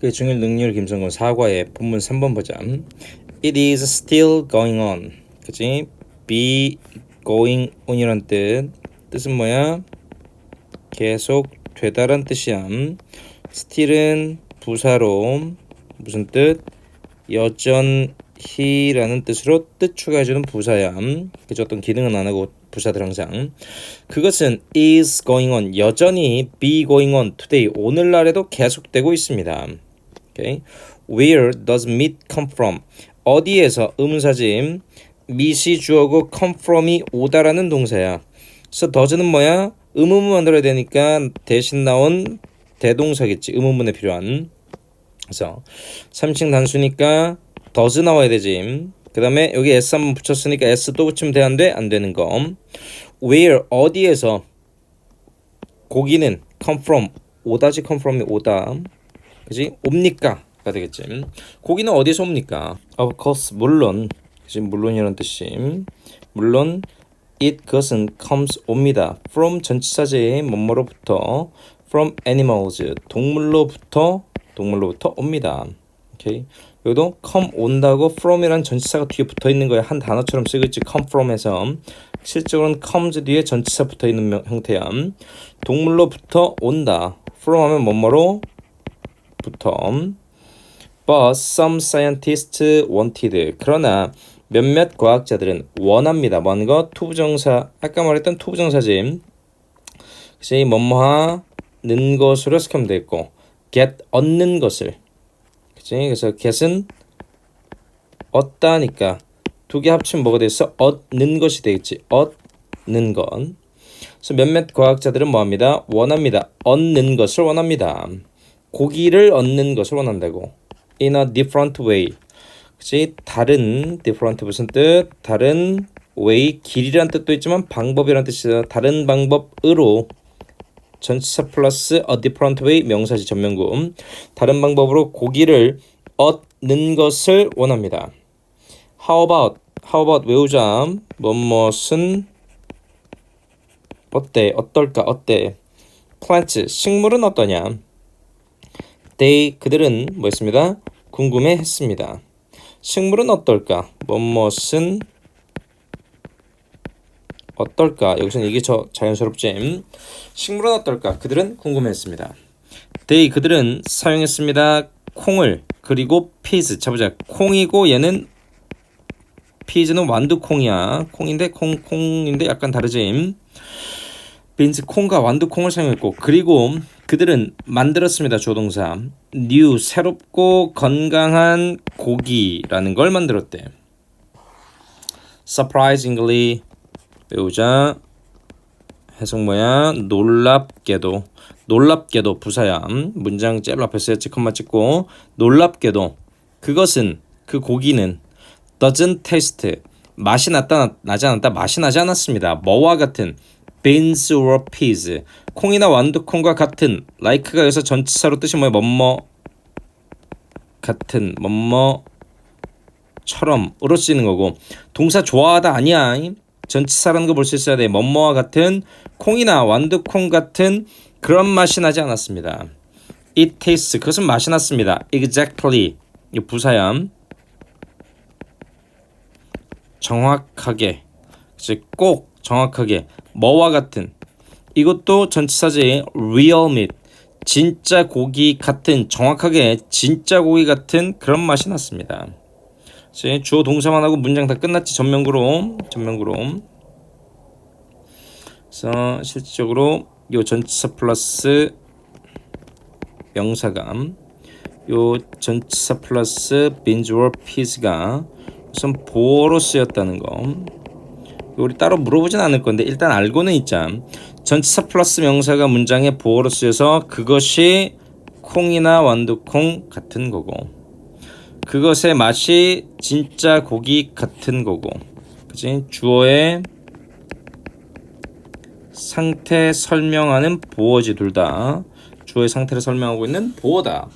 그 중일 능률 김성근 사과의 본문 3번 보자. It is still going on. 그치? be going on이란 뜻. 뜻은 뭐야? 계속 되다란 뜻이야. still은 부사로 무슨 뜻? 여전히라는 뜻으로 뜻 추가해주는 부사야. 그죠? 어떤 기능은 안 하고 부사들 항상. 그것은 is going on 여전히 be going on today 오늘날에도 계속되고 있습니다. Okay. Where does meat come from? 어디에서 의문사짐 meat이 주어고 come from이 오다라는 동사야. 그래서 does는 뭐야? 의문문 만들어야 되니까 대신 나온 대동사겠지. 의문문에 필요한. 그래서 3층 단수니까 does 나와야 되지. 그 다음에 여기 s 한번 붙였으니까 s 또 붙이면 돼 안 돼? 안 되는 거. where 어디에서 고기는 come from 오다지 come from이 오다. 그지? 옵니까? 가 되겠지. 고기는 어디서 옵니까? Of course, 물론. 그지? 물론이라는 뜻이. 물론 it 그것은 comes 옵니다. from 전치사제의 뭐뭐로부터 from animals 동물로부터 동물로부터 옵니다. 오케이. 여기도 come 온다고 from이란 전치사가 뒤에 붙어 있는 거야. 한 단어처럼 쓰고 있지. come from에서 실제로는 comes 뒤에 전치사 붙어 있는 명- 형태야. 동물로부터 온다. from 하면 뭐뭐로 부터 But some scientists wanted. 그러나 몇몇 과학자들은 원합니다. 뭔 거? 투부정사. 아까 말했던 투부정사지. 그치? 뭐뭐하는 것으로 해석하면 되겠고 get 얻는 것을. 그치? 그래서 get은 얻다니까 두 개 합치면 뭐가 되겠어? 얻는 것이 되겠지. 얻는 것. 그래서 몇몇 과학자들은 뭐합니다? 원합니다. 얻는 것을 원합니다. 고기를 얻는 것을 원한다고. In a different way. 그치? 다른 different 무슨 뜻? 다른 way 길이란 뜻도 있지만 방법이란 뜻이다. 다른 방법으로 전치사 플러스 a different way 명사지 전면구 다른 방법으로 고기를 얻는 것을 원합니다. How about how about 외우자 뭐뭇은 어때 어떨까 어때 plants 식물은 어떠냐 they 그들은 뭐였습니다 궁금해했습니다. 식물은 어떨까 뭐뭇은 어떨까 여기서는 이게 저 자연스럽지 식물은 어떨까 그들은 궁금해했습니다. they 그들은 사용했습니다 콩을 그리고 peas 자보자 콩이고 얘는 피즈는 완두콩이야. 콩인데 콩 콩인데 약간 다르지. 빈스 콩과 완두콩을 사용했고 그리고 그들은 만들었습니다. 조동사 new 새롭고 건강한 고기라는 걸 만들었대. surprisingly 배우자 해석 뭐야? 놀랍게도 놀랍게도 부사야. 문장 제일 앞에 써야지 컴마 찍고 놀랍게도 그것은 그 고기는 doesn't taste 맛이 났다 나지 않았다 맛이 나지 않았습니다. 뭐와 같은 beans or peas. 콩이나 완두콩과 같은 like가 여기서 전치사로 뜻이 뭐야 뭐뭐 같은 뭐뭐처럼으로 쓰이는 거고. 동사 좋아하다 아니야. 전치사라는 거 볼 수 있어야 돼. 뭐뭐와 같은 콩이나 완두콩 같은 그런 맛이 나지 않았습니다. It tastes 그것은 맛이 났습니다. Exactly. 이 부사야. 정확하게. 즉꼭 정확하게 뭐와 같은 이것도 전치사제의 real meat 진짜 고기 같은 정확하게 진짜 고기 같은 그런 맛이 났습니다. 이제 주어 동사만 하고 문장 다 끝났지 전면구로 전면구로 그래서 실질적으로 요 전치사 플러스 명사가 요 전치사 플러스 bingeor piece가 우선 보어로 쓰였다는 거. 우리 따로 물어보진 않을 건데 일단 알고는 있자. 전치사 플러스 명사가 문장에 보어로 쓰여서 그것이 콩이나 완두콩 같은 거고 그것의 맛이 진짜 고기 같은 거고 그지? 주어의 상태 설명하는 보어지 둘 다. 주어의 상태를 설명하고 있는 보어다.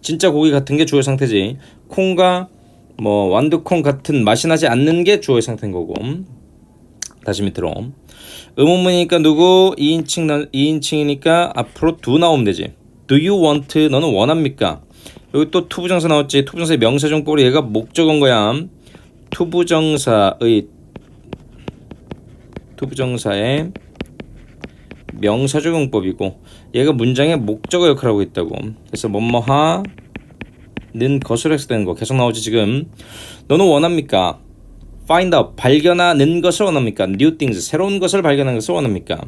진짜 고기 같은 게 주어의 상태지. 콩과 뭐 완두콩 같은 맛이 나지 않는 게 주어의 상태인 거고 다시 밑으로 의문문이니까 누구 2인칭 2인칭이니까 앞으로 do 나오면 되지 do you want 너는 원합니까 여기 또 투부정사 나왔지. 투부정사의 명사정법으로 얘가 목적어인 거야. 투부정사의 투부정사의 명사적용법이고 얘가 문장의 목적어 역할을 하고 있다고. 그래서 뭐뭐하는 것으로 해석되는 거 계속 나오지 지금. 너는 원합니까? Find out 발견하는 것을 원합니까? new things 새로운 것을 발견하는 것을 원합니까?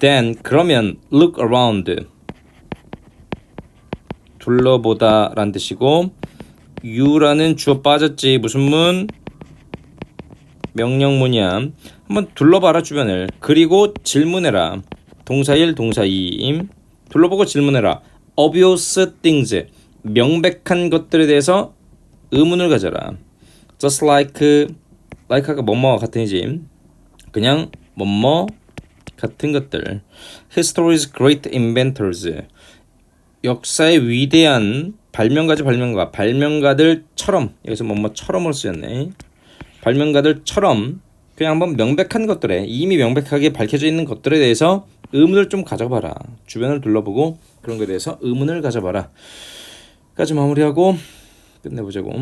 then 그러면 look around. 둘러보다라는 뜻이고 you라는 주어 빠졌지. 무슨 문? 명령문이야. 한번 둘러봐라 주변을. 그리고 질문해라. 동사 1 동사 2임. 둘러보고 질문해라. obvious things 명백한 것들에 대해서 의문을 가져라. just like like가 뭐뭐와 같은 이지 그냥 뭐뭐 같은 것들. History's great inventors. 역사의 위대한 발명가지 발명가. 발명가들처럼. 여기서 뭐뭐처럼으로 쓰였네. 발명가들처럼 그냥 한번 명백한 것들에 이미 명백하게 밝혀져 있는 것들에 대해서 의문을 좀 가져봐라. 주변을 둘러보고 그런 것에 대해서 의문을 가져봐라. 까지 마무리하고 끝내보자고